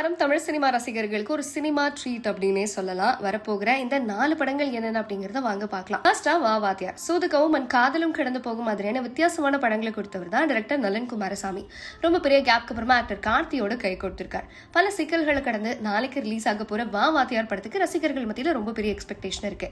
வாரம் தமிழ் சினிமா ரசிகர்களுக்கு ஒரு சினிமா ட்ரீட் அப்படின்னே சொல்லலாம். வரப்போகிற இந்த நாலு படங்கள் என்னென்ன அப்படிங்கறத வாங்க பார்க்கலாம். ஃபர்ஸ்டா வா வாத்தியார். சூதுகவும் அண்ட் காதலும் கடந்து போகும் மாதிரியான வித்தியாசமான படங்களை கொடுத்தவர் தான் டைரக்டர் நலன் குமாரசாமி. ரொம்ப பெரிய கேப்க்கு அப்புறமா ஆக்டர் கார்த்தியோட கை கொடுத்திருக்கார். பல சிக்கல்களை கடந்து நாளைக்கு ரிலீஸ் ஆக போற வா வாத்தியார் படத்துக்கு ரசிகர்கள் மத்தியில ரொம்ப பெரிய எக்ஸ்பெக்டேஷன் இருக்கு.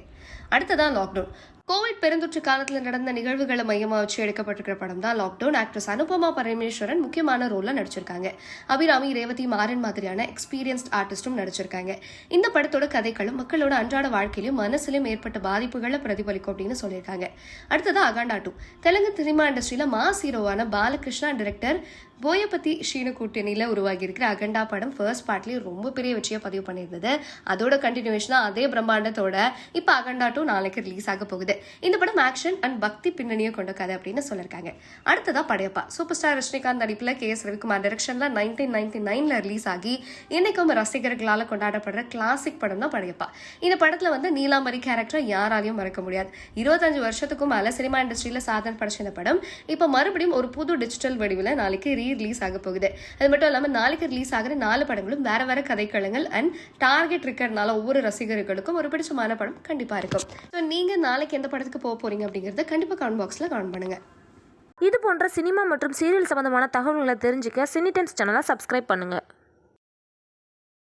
அடுத்ததான் லாக்டவுன் கோவிட் பெருந்தொற்று காலத்தில் நடந்த நிகழ்வுகளை மையமாக வச்சு எடுக்கப்பட்டிருக்கிற படம் தான் லாக்டவுன் ஆக்ட்ரஸ் அனுபமா பரமேஸ்வரன் முக்கியமான ரோலில் நடிச்சிருக்காங்க. அபிராமி ரேவதி மாறன் மாதிரியான எக்ஸ்பீரியன்ஸ்ட் ஆர்டிஸ்டும் நடிச்சிருக்காங்க. இந்த படத்தோட கதைகளும் மக்களோட அன்றாட வாழ்க்கையிலும் மனசிலும் ஏற்பட்ட பாதிப்புகளை பிரதிபலிக்கும் அப்படின்னு சொல்லியிருக்காங்க. அடுத்தது அகாண்டா டூ தெலுங்கு சினிமா இண்டஸ்ட்ரியில மாஸ் ஹீரோவான பாலகிருஷ்ணா டைரக்டர் போயபதி ஷீனு கூட்டணியில் உருவாகியிருக்கிற அகண்டா படம் ஃபர்ஸ்ட் பார்ட்லயே ரொம்ப பெரிய வெற்றியை பதிவு பண்ணியிருந்தது. அதோட கண்டினியூஷனா அதே பிரம்மாண்டத்தோட இப்போ அகண்டா டூ நாளைக்கு ரிலீஸ் ஆக போகுது. இந்த படம் ஆக்ஷன் அண்ட் பக்தி பின்னணியை கொண்ட கதை அப்படின்னு சொல்லியிருக்காங்க. அடுத்ததாக படையப்பா. சூப்பர் ஸ்டார் ரஜினிகாந்த் நடிப்பில் கே எஸ் ரவிக்குமார் டைரக்ஷனில் நைன்டீன் நைன்டி நைனில் ரிலீஸ் ஆகி இன்னைக்கும் ரசிகர்களால் கொண்டாடப்படுற கிளாசிக் படம் தான் படையப்பா. இந்த படத்தில் வந்து நீலாம்பரி கேரக்டர் யாராலையும் மறக்க முடியாது. இருபத்தஞ்சு வருஷத்துக்கும் மேலே சினிமா இண்டஸ்ட்ரியில் சாதனை படைச்ச இந்த படம். இப்போ மறுபடியும் ஒரு புது டிஜிட்டல் வடிவில் நாளைக்கு ரீ ரிலீஸ் ஆக போகுது? அது மட்டும் இல்லாமல் நாளைக்கு ரிலீஸ் ஆகிற நாலு படங்களும் வேற வேற கதைக்களங்கள் அண்ட் டார்கெட் இருக்கிறதுனால ஒவ்வொரு ரசிகர்களுக்கும் ஒரு பிடிச்சமான படம் கண்டிப்பா இருக்கும். ஸோ நீங்க நாளைக்கு எந்த படத்துக்கு போக போறீங்க அப்படிங்கறத கண்டிப்பா கமெண்ட் பாக்ஸ்ல கமெண்ட் பண்ணுங்க. இது போன்ற சினிமா மற்றும் சீரியல் சம்பந்தமான தகவல்களை தெரிஞ்சுக்க சினி டென்ஸ் சேனலை சப்ஸ்கிரைப் பண்ணுங்கள்